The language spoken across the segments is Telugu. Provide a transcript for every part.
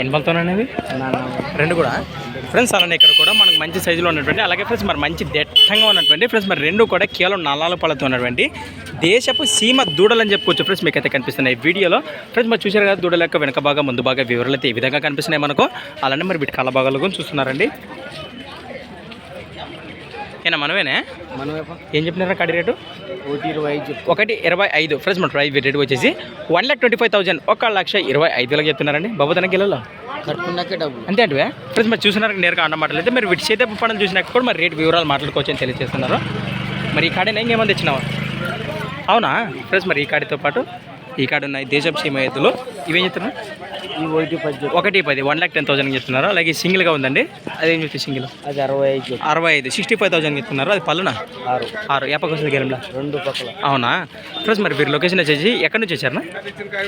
ఎన్ని పలుతున్నాయి రెండు కూడా? ఫ్రెండ్స్ అలానే ఇక్కడ కూడా మనకు మంచి సైజులో ఉన్నటువంటి అలాగే ఫ్రెండ్స్ మరి మంచి దట్టంగా ఉన్నటువంటి ఫ్రెండ్స్ మరి రెండు కూడా కేవలం నల్లాల పళ్ళతో ఉన్నటువంటి దేశపు సీమ దూడలు అని చెప్పుకోవచ్చు ఫ్రెండ్స్ మీకు అయితే కనిపిస్తున్నాయి ఈ వీడియోలో. ఫ్రెండ్స్ మరి చూశారు కదా దూడల యొక్క వెనక భాగం ముందు భాగం వివరాలు అయితే ఈ విధంగా కనిపిస్తున్నాయి మనకు. అలానే మరి వీటి కళ్ళ భాగాలు కూడా చూస్తున్నారండి. ఏనా మనమేనే? మనం ఏం చెప్పినారా కడి రేటు? ఒకటి ఇరవై ఐదు ఒకటి ఇరవై ఐదు. ఫ్రెండ్స్ మన ప్రైస్ రేట్ వచ్చేసి one lakh twenty five thousand. ఒక లక్ష ఇరవై ఐదు వేలకు చెప్తున్నారండి. బాబు తన కిలోలో కట్టుకున్నాకే డబ్బులు. అంతే అంటే ఫ్రెండ్స్ మరి చూసినారు నేరుగా అన్న మాటలు అయితే మీరు వీటి చేతే పనులు చూసినాక కూడా మరి రేట్ వివరాలు మాట్లాడుకోవచ్చు అని తెలియజేస్తున్నారు. మరి ఈ కాడని ఇంకేమైనా తెచ్చినావా? అవునా? ఫ్రెండ్స్ మరి ఈ కాడితో పాటు ఈ కాడ ఉన్నాయి దేశం సీమ ఎద్దులు ఇవేం చెప్తున్నారు? ఈ ఒకటి పది వన్ ల్యాక్ టెన్ థౌసండ్ చెప్తున్నారు? అలాగే సింగిల్గా ఉందండి. అదేం చెప్తే సింగిల్? అది అరవై ఐదు అరవై ఐదు సిక్స్టీ ఫైవ్ థౌసండ్ చెప్తున్నారు? అది పళ్ళునా? ఆరు. ఆరు. ఏపకి వస్తుంది గేలంలో రెండు పక్కల. అవునా? ఫ్రెండ్స్ మరి మీరు లొకేషన్ వచ్చేసి ఎక్కడి నుంచి వచ్చారనా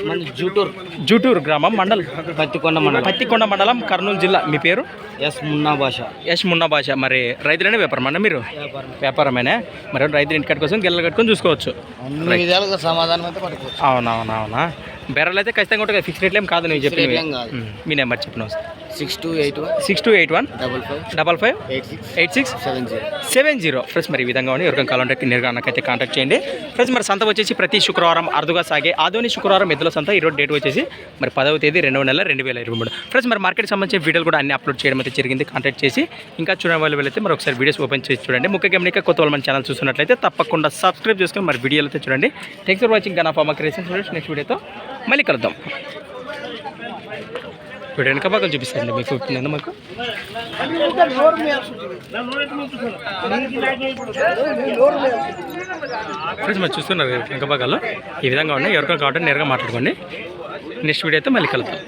మన జూటూర్. జూటూరు గ్రామం మండల్? పత్తికొండ మండలం. పత్తికొండ మండలం కర్నూలు జిల్లా. మీ పేరు? ఎస్ మున్నా భాష. యశ్ మున్నా భాష. మరి రైతులనే వ్యాపారం అన్న మీరు? వ్యాపారం వ్యాపారమేనా? మరి రైతులు ఇంటి కోసం గిల్లలు కట్టుకొని చూసుకోవచ్చు. సమాధానం అయితే అవునవునవునా? బెర్రలు అయితే ఖచ్చితంగా ఉంటుంది ఫిక్స్ రేట్లు ఏం కాదు కాదు. ఉమ్, మీ నెంబర్ చెప్పిన six two eight one. Six two eight one. Double five. Double five. Eight six. Eight six. Seven zero. Seven zero. Friends మరి ఈ విధంగా ఉంది ఎవరికైనా కావాలంటే నేరుగా అన్నకైతే కాంటాక్ట్ చేయండి. ఫ్రెండ్స్ మరి సంత వచ్చేసి ప్రతి శుక్రవారం అరుదుగా సాగే ఆదోని శుక్రవారం ఎద్దుల సంత. ఈరోజు డేట్ వచ్చేసి మరి పదవ తేదీ రెండవ నెల రెండు వేల ఇరవై మూడు. ఫ్రెండ్స్ మరి మార్కెట్ సంబంధించిన వీడియోలు కూడా అన్ని అప్లోడ్ చేయడం అయితే జరిగింది. కాంటాక్ట్ చేసి ఇంకా చూడడం వాళ్ళు వెళ్ళైతే మరి ఒకసారి వీడియోస్ ఓపెన్ చేసి చూడండి. ముఖ్యంగా గమనిక కొత్త వాళ్ళు మన ఛానల్ చూస్తున్నట్లయితే తప్పకుండా సబ్స్క్రైబ్ చేసుకొని మరి వీడియోలు అయితే చూడండి. థ్యాంక్స్ ఫర్ వాచింగ్ గనా ఫార్మా క్రియేషన్ నెక్స్ట్ వీడియోతో మళ్ళీ కలుద్దాం. ఇప్పుడు వెనక భాగాలు చూపిస్తారండి మీకు నేను మాకు? ఫ్రెండ్స్ మరి చూస్తున్నారు వెనక భాగాల్లో ఈ విధంగా ఉన్నాయి. ఎవరికో కావాలంటే నేరుగా మాట్లాడుకోండి. నెక్స్ట్ వీడియో అయితే మళ్ళీ కలుద్దాం.